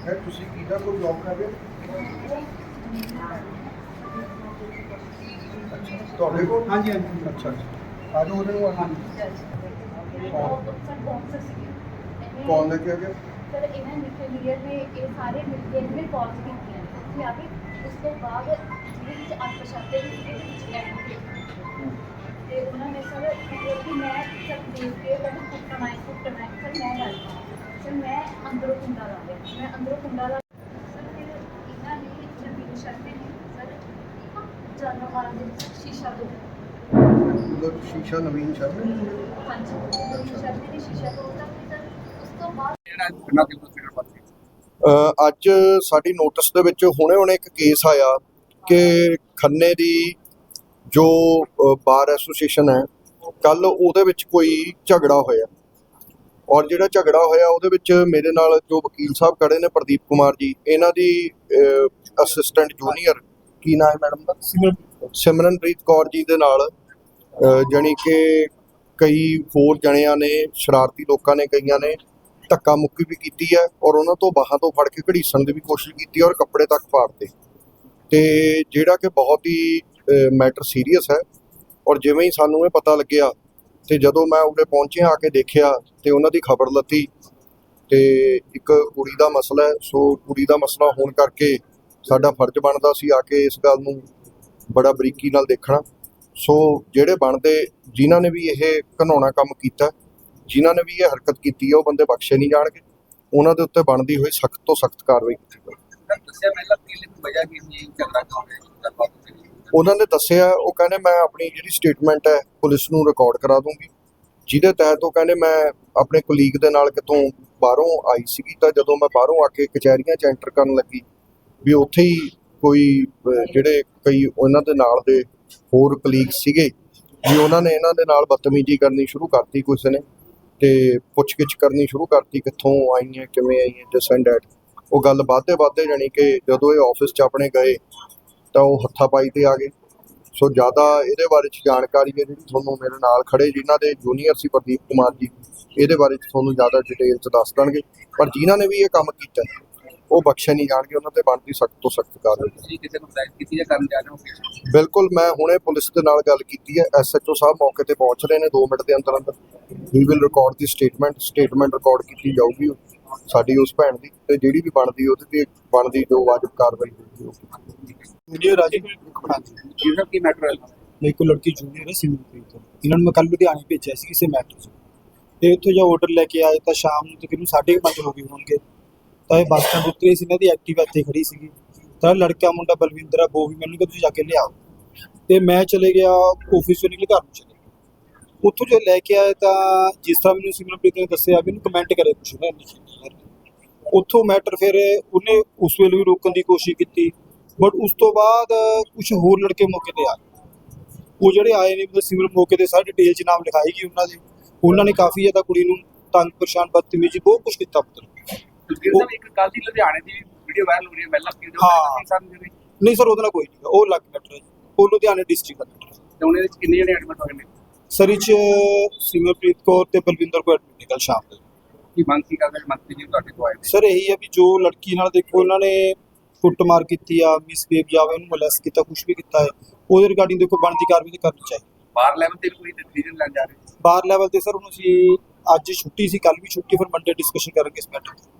Sir ਤੁਸੀਂ ਕਿਹਦਾ ਕੋਈ ਜੌਬ ਕਰ ਰਹੇ ਹੋ ਅੱਛਾ ਤੁਹਾਡੇ ਕੋਲ ਹਾਂਜੀ ਹਾਂਜੀ ਅੱਛਾ ਅੱਛਾ ਆਜੋ ਉਹਦੇ ਨੂੰ ਆਜੋ। ਕੌਣ ਲੈ ਕੇ ਆ ਗਿਆ ਸਰ ਇਹਨਾਂ ਨੇ ਲੀਡਰ ਨੇ ਇਹ ਸਾਰੇ ਮਿਲ ਕੇ ਇਹਨੇ ਕਾਲ ਕੀਤੀਆਂ ਨੇ ਉੱਥੇ ਆ ਕੇ ਉਸ ਤੋਂ ਬਾਅਦ ਜਿਹਦੇ ਵਿੱਚ ਅੱਠ ਪਛਾਤੇ ਵੀ ਇਹਦੇ ਵਿੱਚ ਐਡਵੋਕੇਟ ਤੇ ਉਹਨਾਂ ਨੇ ਸਰ ਮਤਲਬ ਕਿ ਮੈਂ ਸਰ ਦੇਖ ਕੇ ਮੈਨੂੰ ਕੁੱਟਣਾ ਹੈ ਕੁੱਟਣਾ ਹੈ ਸਰ ਮੈਂ ਗੱਲ ਸਰ ਮੈਂ ਅੰਦਰੋਂ ਕੁੰਡਾ ਲਾ ਲਿਆ। ਮੈਂ ਅੰਦਰੋਂ ਕੁੰਡਾ ਲਾ ਸਰ ਫਿਰ ਇਹਨਾਂ ਨੇ ਨਵੀਨ ਸ਼ਰਮੇ ਨੇ ਸਰ ਇੱਕ ਜਾਨੋ ਮਾਰਨ ਦੇ ਵਿੱਚ ਸ਼ੀਸ਼ਾ ਦੋ ਮਤਲਬ ਸ਼ੀਸ਼ਾ ਨਵੀਨ ਸ਼ਰਮਾ ਹਾਂਜੀ ਨਵੀਨ ਸ਼ਰਮੇ ਨੇ ਸ਼ੀਸ਼ਾ ਤੋੜਤਾ ਫਿਰ ਸਰ ਉਸ ਤੋਂ ਬਾਅਦ ਜਿਹੜਾ ਕਿੰਨਾ ਕਿਲੋ ਫਿਗਰ ਪਾਤੀ ਅ, ਅੱਜ ਸਾਡੀ ਨੋਟਿਸ ਦੇ ਵਿੱਚ ਹੁਣੇ-ਹੁਣੇ ਇੱਕ ਕੇਸ ਆਇਆ ਕਿ ਖੰਨੇ ਦੀ ਜੋ ਬਾਰ ਐਸੋਸੀਏਸ਼ਨ ਹੈ ਕੱਲ ਉਹਦੇ ਵਿੱਚ ਕੋਈ ਝਗੜਾ ਹੋਇਆ। ਔਰ ਜਿਹੜਾ ਝਗੜਾ ਹੋਇਆ ਉਹਦੇ ਵਿੱਚ ਮੇਰੇ ਨਾਲ ਜੋ ਵਕੀਲ ਸਾਹਿਬ ਖੜੇ ਨੇ ਪ੍ਰਦੀਪ ਕੁਮਾਰ ਜੀ ਇਹਨਾਂ ਦੀ ਅਸਿਸਟੈਂਟ ਜੂਨੀਅਰ ਕੀ ਨਾਮ ਹੈ ਮੈਡਮ ਦਾ? ਸਿਮਰਨਪ੍ਰੀਤ ਕੌਰ। ਜੀ ਦੇ ਨਾਲ ਜਾਣੀ ਕਿ ਕਈ ਹੋਰ ਜਣਿਆਂ ਨੇ ਸ਼ਰਾਰਤੀ ਲੋਕਾਂ ਨੇ ਕਈਆਂ ਨੇ ਧੱਕਾ ਮੁੱਕੀ ਵੀ ਕੀਤੀ ਹੈ ਔਰ ਉਹਨਾਂ ਤੋਂ ਬਾਹਾਂ ਤੋਂ ਫੜ ਕੇ ਘੜੀਸਣ ਦੀ ਵੀ ਕੋਸ਼ਿਸ਼ ਕੀਤੀ ਔਰ ਕੱਪੜੇ ਤੱਕ ਪਾੜਤੇ। ਤੇ ਜਿਹੜਾ ਕਿ ਬਹੁਤ ਹੀ ਮੈਟਰ ਸੀਰੀਅਸ ਹੈ ਔਰ ਜਿਵੇਂ ਹੀ ਸਾਨੂੰ ਇਹ ਪਤਾ ਲੱਗਿਆ ਤੇ ਜਦੋਂ ਮੈਂ ਉਰੇ ਪਹੁੰਚਿਆ, ਆ ਕੇ ਦੇਖਿਆ ਤੇ ਉਹਨਾਂ ਦੀ ਖਬਰ ਲੱਤੀ ਤੇ ਇੱਕ ਕੁੜੀ ਦਾ ਮਸਲਾ ਹੈ। ਸੋ ਕੁੜੀ ਦਾ ਮਸਲਾ ਹੋਣ ਕਰਕੇ ਸਾਡਾ ਫਰਜ਼ ਬਣਦਾ ਸੀ ਆ ਕੇ ਇਸ ਗੱਲ ਨੂੰ ਬੜਾ ਬਰੀਕੀ ਨਾਲ ਦੇਖਣਾ। ਸੋ ਜਿਹੜੇ ਬਣਦੇ, ਜਿਨ੍ਹਾਂ ਨੇ ਵੀ ਇਹ ਘਨਾਉਣਾ ਕੰਮ ਕੀਤਾ, ਜਿਨ੍ਹਾਂ ਨੇ ਵੀ ਇਹ ਹਰਕਤ ਕੀਤੀ ਹੈ ਉਹ ਬੰਦੇ ਬਖਸ਼ੇ ਨਹੀਂ ਜਾਣਗੇ। ਉਹਨਾਂ ਦੇ ਉੱਤੇ ਬਣਦੀ ਹੋਈ ਸਖਤ ਤੋਂ ਸਖਤ ਕਾਰਵਾਈ ਕੀਤੀ ਜਾਵੇਗੀ ਦੱਸਿਆ ਪਹਿਲਾਂ ਕੀ ਵਜ੍ਹਾ ਕੀ ਸੀ? ਝਗੜਾ ਕਿਉਂ ਹੋਇਆ ਉਹਨਾਂ ਨੇ ਦੱਸਿਆ, ਉਹ ਕਹਿੰਦੇ ਮੈਂ ਆਪਣੀ ਜਿਹੜੀ ਸਟੇਟਮੈਂਟ ਹੈ, ਪੁਲਿਸ ਨੂੰ ਰਿਕਾਰਡ ਕਰਾ ਦੂੰਗੀ। ਜਿਹਦੇ ਤਹਿਤ ਉਹ ਕਹਿੰਦੇ ਮੈਂ ਆਪਣੇ ਕੋਲੀਗ ਦੇ ਨਾਲ ਕਿਤੋਂ ਬਾਹਰੋਂ ਆਈ ਸੀਗੀ ਤਾਂ ਜਦੋਂ ਮੈਂ ਬਾਹਰੋਂ ਆ ਕੇ ਕਚਹਿਰੀਆਂ 'ਚ ਐਂਟਰ ਕਰਨ ਲੱਗੀ, ਵੀ ਉੱਥੇ ਹੀ ਕੋਈ ਜਿਹੜੇ ਕਈ ਉਹਨਾਂ ਦੇ ਨਾਲ ਦੇ ਹੋਰ ਕਲੀਗ ਸੀਗੇ, ਵੀ ਉਹਨਾਂ ਨੇ ਇਹਨਾਂ ਦੇ ਨਾਲ ਬਦਤਮੀਜ਼ੀ ਕਰਨੀ ਸ਼ੁਰੂ ਕਰਤੀ ਕੁਛ ਨੇ ਤੇ ਪੁੱਛਗਿੱਛ ਕਰਨੀ ਸ਼ੁਰੂ ਕਰਤੀ ਕਿੱਥੋਂ ਆਈ ਹੈ ਕਿਵੇਂ ਆਈ ਹੈ ਦਿਸ ਐਂਡ ਦੈਟ ਉਹ ਗੱਲ ਵਾਧੇ ਵਾਧੇ ਜਾਣੀ ਕਿ ਜਦੋਂ ਇਹ ਆਫਿਸ 'ਚ ਆਪਣੇ ਗਏ ਤਾਂ ਉਹ ਹੱਥਾਪਾਈ ਤੇ ਆ ਗਏ। ਸੋ ਜ਼ਿਆਦਾ ਇਹਦੇ ਬਾਰੇ ਚ ਜਾਣਕਾਰੀ ਹੈ ਜਿਹੜੀ ਤੁਹਾਨੂੰ ਮੇਰੇ ਨਾਲ ਖੜੇ ਜਿਨ੍ਹਾਂ ਦੇ ਜੂਨੀਅਰ ਸੀ ਪ੍ਰਦੀਪ ਕੁਮਾਰ ਜੀ ਇਹਦੇ ਬਾਰੇ ਚ ਤੁਹਾਨੂੰ ਜ਼ਿਆਦਾ ਡਿਟੇਲ ਚ ਦੱਸ ਦੇਣਗੇ। ਪਰ ਜਿਨ੍ਹਾਂ ਨੇ ਵੀ ਇਹ ਕੰਮ ਕੀਤਾ ਉਹ ਬਖਸ਼ੇ ਨਹੀਂ ਜਾਣਗੇ ਉਹਨਾਂ ਤੇ ਬਣਦੀ ਸਖਤ ਤੋਂ ਸਖਤ ਕਾਰਵਾਈ। ਤੁਸੀਂ ਕਿਸੇ ਨੂੰ ਹਦਾਇਤ ਕੀਤੀ ਜਾਂ ਕਰਨ ਜਾ ਰਹੇ ਹੋ ਬਿਲਕੁਲ ਮੈਂ ਹੁਣੇ ਪੁਲਿਸ ਦੇ ਨਾਲ ਗੱਲ ਕੀਤੀ ਹੈ। ਐਸਐਚਓ ਸਾਹਿਬ ਮੌਕੇ ਤੇ ਪਹੁੰਚ ਰਹੇ ਨੇ 2 ਮਿੰਟ ਦੇ ਅੰਦਰ ਅੰਦਰ। ਵੀ ਵਿਲ ਰਿਕਾਰਡ ਦੀ ਸਟੇਟਮੈਂਟ ਸਟੇਟਮੈਂਟ ਰਿਕਾਰਡ ਕੀਤੀ ਜਾਊਗੀ ਸਾਡੀ ਉਸ ਭੈਣ ਦੀ। ਤੇ ਜਿਹੜੀ ਵੀ ਬਣਦੀ ਉਹਦੇ ਤੇ ਬਣਦੀ ਜੋ ਵਾਜਬ ਕਾਰਵਾਈ ਹੋਊਗੀ। ਉਹ ਵੀਡੀਓ ਰਾਜੀ ਹਾਂਜੀ ਕੀ ਕੀ ਮੈਟਰ ਹੈ? ਮੇਰੇ ਕੋਲ ਲੜਕੀ ਜੂਨੀਅਰ ਹੈ ਸਿਮਰਪ੍ਰੀਤ ਤੋਂ। ਇਹਨਾਂ ਨੂੰ ਮੈਂ ਕੱਲ ਲੁਧਿਆਣੇ ਭੇਜਿਆ ਸੀ ਕਿਸੇ ਮੈਟਰ 'ਚ। ਤੇ ਉੱਥੋਂ ਜਦ ਆਰਡਰ ਲੈ ਕੇ ਆਏ ਤਾਂ ਸ਼ਾਮ ਨੂੰ ਤਕਰੀਬਨ 5:30 ਹੋ ਗਏ ਹੋਣਗੇ। ਤਾਂ ਇਹ ਬੱਸ ਸਟੈਂਡ ਉੱਤੇ ਸੀ ਇਹਨਾਂ ਦੀ ਐਕਟਿਵਾ ਇੱਥੇ ਖੜੀ ਸੀਗੀ। ਤਾਂ ਲੜਕਾ ਮੁੰਡਾ ਬਲਵਿੰਦਰ ਆ ਉਹ ਵੀ ਮੈਨੂੰ ਕਹਿੰਦਾ ਤੁਸੀਂ ਜਾ ਕੇ ਲਿਆਓ। ਤੇ ਮੈਂ ਚਲੇ ਗਿਆ ਆਫਿਸ ਤੋਂ ਨਿਕਲ ਘਰ ਨੂੰ ਚਲੇ ਗਿਆ। ਉੱਥੋਂ ਜੋ ਲੈ ਕੇ ਆਏ ਤਾਂ ਜਿਸ ਤਰ੍ਹਾਂ ਮੈਨੂੰ ਸਿਮਰਪ੍ਰੀਤ ਨੇ ਦੱਸਿਆ ਵੀ ਇਹਨੂੰ ਕਮੈਂਟ ਕਰੇ ਕੁਛ ਨਾ ਉੱਥੋਂ ਮੈਟਰ ਫਿਰ ਉਹਨੇ ਉਸ ਵੇਲੇ ਵੀ ਰੋਕਣ ਦੀ ਕੋਸ਼ਿਸ਼ ਕੀਤੀ। ਬਟ ਉਸ ਤੋਂ ਬਾਅਦ ਕੁਝ ਹੋਰ ਲੜਕੇ ਮੌਕੇ ਤੇ ਆ ਗਏ ਉਹ ਜਿਹੜੇ ਆਏ ਨੇ ਮਤਲਬ ਸਿਵਲ ਮੌਕੇ ਤੇ ਸਾਰੇ ਡਿਟੇਲ ਚ ਨਾਮ ਲਿਖਾਈ ਗਈ ਉਹਨਾਂ ਦੇ। ਉਹਨਾਂ ਨੇ ਕਾਫੀ ਜ਼ਿਆਦਾ ਕੁੜੀ ਨੂੰ ਤੰਗ ਪਰੇਸ਼ਾਨ ਬਦਤਮੀਜ਼ੀ ਬਹੁਤ ਕੁਝ ਕੀਤਾ ਸਾਹਿਬ ਇੱਕ ਕੱਲ ਦੀ ਲੁਧਿਆਣੇ ਦੀ ਵੀਡੀਓ ਵਾਇਰਲ ਹੋ ਰਹੀ ਹੈ ਪਹਿਲਾਂ ਕੀ ਹਾਂ। ਸਾਨੂੰ ਜਿਹੜੀ ਨਹੀਂ ਸਰ ਉਹਦਾ ਨਾਲ ਕੋਈ ਨਹੀਂ। ਉਹ ਲੱਗ ਜੀ। ਉਹ ਲੁਧਿਆਣੇ ਡਿਸਟ੍ਰਿਕਟ ਦਾ ਤੇ ਉਹਨੇ ਵਿੱਚ ਕਿੰਨੇ ਜਣੇ ਐਡਮਿਟ ਹੋਏ ਨੇ? ਸਰ ਇਹ ਸਿਮਰਪ੍ਰੀਤ ਕੌਰ ਤੇ ਬਲਵਿੰਦਰ ਕੌਰ ਐਡਮਿਟ ਕੱਲ ਸ਼ਾਮ ਕੀ ਮੰਗ ਕੀ ਕਰਦੇ ਮੰਤਰੀ ਜੀ ਤੁਹਾਡੇ ਕੋਲ ਆਏ ਸਰ ਇਹੀ ਹੈ ਵੀ ਜੋ ਲੜਕੀ ਨਾਲ ਦੇਖੋ ਉਹਨਾਂ ਨੇ ਕੁੱਟਮਾਰ ਕੀਤੀ ਆ ਮਿਸਬੀਹੇਵ ਜਾਂ ਉਹਨੂੰ ਮੋਲੈਸਟ ਕੀਤਾ ਕੁਝ ਵੀ ਕੀਤਾ ਹੈ ਉਹਦੇ ਰਿਗਾਰਡਿੰਗ ਦੇਖੋ ਬਣਦੀ ਕਾਰਵਾਈ ਤਾਂ ਕਰਨੀ ਚਾਹੀਦੀ। ਬਾਹਰ ਲੈਵਲ ਤੇ ਕੋਈ ਡਿਸੀਜਨ ਲੈਣ ਜਾ ਰਹੇ? ਬਾਹਰ ਲੈਵਲ ਤੇ ਸਰ ਹੁਣ ਅਸੀਂ ਅੱਜ ਛੁੱਟੀ ਸੀ ਕੱਲ ਵੀ ਛੁੱਟੀ ਫਿਰ ਮੰਡੇ ਡਿਸਕਸ਼ਨ ਕਰਾਂਗੇ ਇਸ ਮੈਟਰ ਤੇ।